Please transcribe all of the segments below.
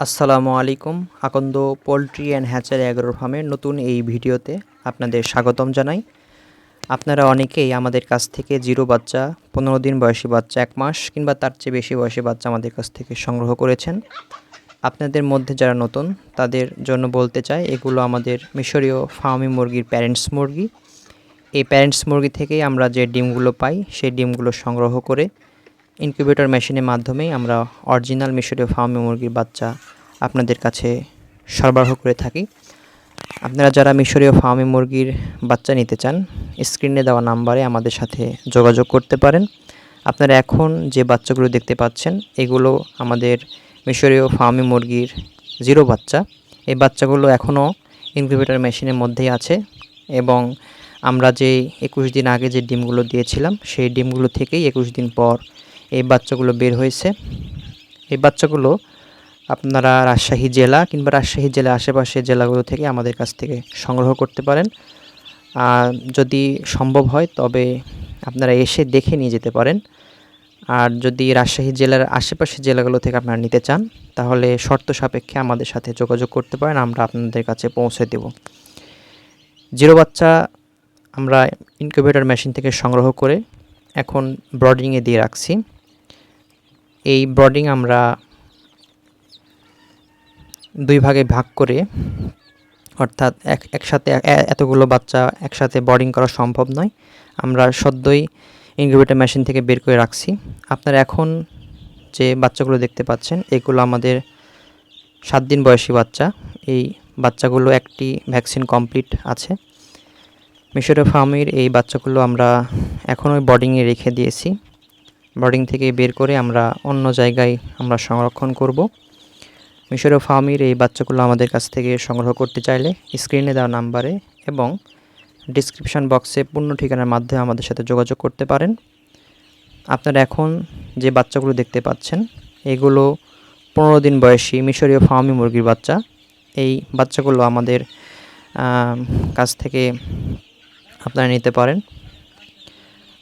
আসসালামু আলাইকুম, Akanda poultry and hatchery agro ফার্মের নতুন এই ভিডিওতে আপনাদের স্বাগতম জানাই। আপনারা অনেকেই আমাদের কাছ থেকে জিরো বাচ্চা, পনেরো দিন বয়সী বাচ্চা, এক মাস কিংবা তার চেয়ে বেশি বয়সী বাচ্চা আমাদের কাছ থেকে সংগ্রহ করেছেন। আপনাদের মধ্যে যারা নতুন, তাদের জন্য বলতে চাই, এগুলো আমাদের মিশরীয় ফার্মি মুরগির প্যারেন্টস মুরগি। এই প্যারেন্টস মুরগি থেকেই আমরা যে ডিমগুলো পাই, সেই ডিমগুলো সংগ্রহ করে ইনকিউবেটর মেশিনের মাধ্যমেই আমরা অরিজিনাল মিশরীয় ফার্মি মুরগির বাচ্চা আপনাদের কাছে সরবরাহ করে থাকি। আপনারা যারা মিশরীয় ফার্মি মুরগির বাচ্চা নিতে চান, স্ক্রিনে দেওয়া নাম্বারে আমাদের সাথে যোগাযোগ করতে পারেন। আপনারা এখন যে বাচ্চাগুলো দেখতে পাচ্ছেন, এগুলো আমাদের মিশরীয় ফার্মি মুরগির জিরো বাচ্চা। এই বাচ্চাগুলো এখনও ইনকিউবেটর মেশিনের মধ্যেই আছে এবং আমরা যে একুশ দিন আগে যে ডিমগুলো দিয়েছিলাম, সেই ডিমগুলো থেকেই একুশ দিন পর এই বাচ্চাগুলো বের হয়েছে। এই বাচ্চাগুলো আপনারা রাজশাহী জেলা কিংবা রাজশাহী জেলা আশেপাশের জেলাগুলো থেকে আমাদের কাছ থেকে সংগ্রহ করতে পারেন। আর যদি সম্ভব হয়, তবে আপনারা এসে দেখে নিয়ে যেতে পারেন। আর যদি রাজশাহী জেলার আশেপাশের জেলাগুলো থেকে আপনারা নিতে চান, তাহলে শর্ত সাপেক্ষে আমাদের সাথে যোগাযোগ করতে পারেন, আমরা আপনাদের কাছে পৌঁছে দেব। জিরো বাচ্চা আমরা ইনকিউবেটর মেশিন থেকে সংগ্রহ করে এখন ব্রডিংয়ে দিয়ে রাখছি। এই ব্রডিং আমরা দুই ভাগে ভাগ করে, অর্থাৎ এক, একসাথে এতগুলো বাচ্চা একসাথে বোর্ডিং করা সম্ভব নয়। আমরা সদ্যই ইনকিউবেটর মেশিন থেকে বের করে রাখছি। আপনারা এখন যে বাচ্চাগুলো দেখতে পাচ্ছেন, এগুলো আমাদের সাত দিন বয়সী বাচ্চা। এই বাচ্চাগুলো একটি ভ্যাকসিন কমপ্লিট আছে। মিশরের ফার্মের এই বাচ্চাগুলো আমরা এখনও বোর্ডিংয়ে রেখে দিয়েছি। বোর্ডিং থেকে বের করে আমরা অন্য জায়গায় আমরা সংরক্ষণ করব। মিশরীয় ফার্মির এই বাচ্চাগুলো আমাদের কাছ থেকে সংগ্রহ করতে চাইলে স্ক্রিনে দেওয়া নাম্বারে এবং ডিসক্রিপশন বক্সে পূর্ণ ঠিকানার মাধ্যমে আমাদের সাথে যোগাযোগ করতে পারেন। আপনারা এখন যে বাচ্চাগুলো দেখতে পাচ্ছেন, এগুলো পনেরো দিন বয়সী মিশরীয় ফার্মি মুরগির বাচ্চা। এই বাচ্চাগুলো আমাদের কাছ থেকে আপনারা নিতে পারেন।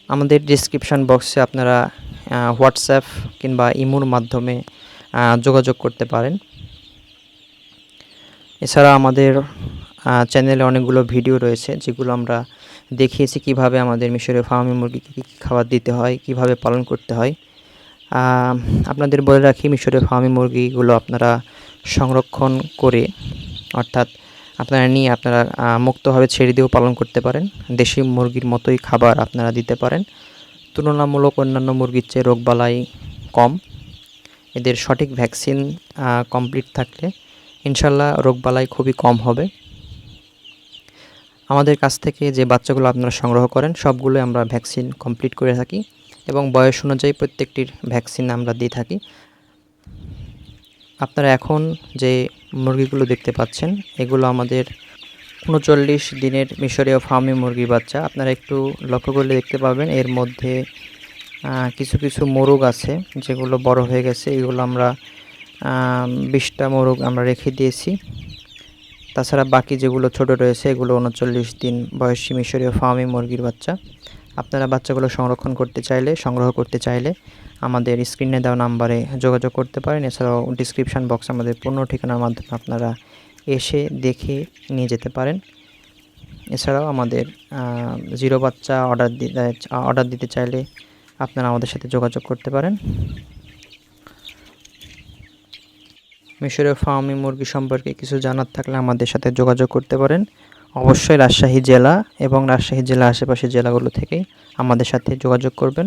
আমাদের ডিসক্রিপশন বক্সে আপনারা হোয়াটসঅ্যাপ কিংবা ইমোর মাধ্যমে যোগাযোগ করতে পারেন। এছাড়া আমাদের চ্যানেলে অনেকগুলো ভিডিও রয়েছে, যেগুলো আমরা দেখিয়েছি কীভাবে আমাদের মিশরীয় ফার্মি মুরগিকে কী কী খাবার দিতে হয়, কীভাবে পালন করতে হয়। আপনাদের বলে রাখি মিশরীয় ফার্মি মুরগিগুলো আপনারা সংরক্ষণ করে, অর্থাৎ আপনারা নিয়ে আপনারা মুক্তভাবে ছেড়ে দিয়েও পালন করতে পারেন। দেশি মুরগির মতোই খাবার আপনারা দিতে পারেন। তুলনামূলক অন্যান্য মুরগির চেয়ে রোগবালাই কম। এদের সঠিক ভ্যাকসিন কমপ্লিট থাকলে ইনশাল্লাহ রোগবালাই খুবই কম হবে। আমাদের কাছ থেকে যে বাচ্চাগুলো আপনারা সংগ্রহ করেন সবগুলো আমরা ভ্যাকসিন কমপ্লিট করে থাকি এবং বয়স অনুযায়ী প্রত্যেকটির ভ্যাকসিন আমরা দিয়ে থাকি। আপনারা এখন যে মুরগিগুলো দেখতে পাচ্ছেন, এগুলো আমাদের উনচল্লিশ দিনের মিশরীয় ফার্মি মুরগি বাচ্চা। আপনারা একটু লক্ষ্য করলে দেখতে পাবেন, এর মধ্যে কিছু কিছু মোরগ আছে, যেগুলো বড় হয়ে গেছে। এগুলো আমরা বিশটা মোরগ আমরা রেখে দিয়েছি। তাছাড়া বাকি যেগুলো ছোট রয়েছে, এগুলো উনচল্লিশ দিন বয়সী মিশরীয় ফার্মি মুরগির বাচ্চা। আপনারা বাচ্চাগুলো সংরক্ষণ করতে চাইলে, সংগ্রহ করতে চাইলে আমাদের স্ক্রিনে দেওয়া নাম্বারে যোগাযোগ করতে পারেন। এছাড়াও ডিসক্রিপশান বক্স আমাদের পূর্ণ ঠিকানার মাধ্যমে আপনারা এসে দেখে নিয়ে যেতে পারেন। এছাড়াও আমাদের জিরো বাচ্চা অর্ডার দিতে অর্ডার দিতে চাইলে আপনারা আমাদের সাথে যোগাযোগ করতে পারেন। মিশরীয় ফার্মি মুরগি সম্পর্কে কিছু জানার থাকলে আমাদের সাথে যোগাযোগ করতে পারেন। অবশ্যই রাজশাহী জেলা এবং রাজশাহী জেলা আশেপাশের জেলাগুলো থেকে আমাদের সাথে যোগাযোগ করবেন।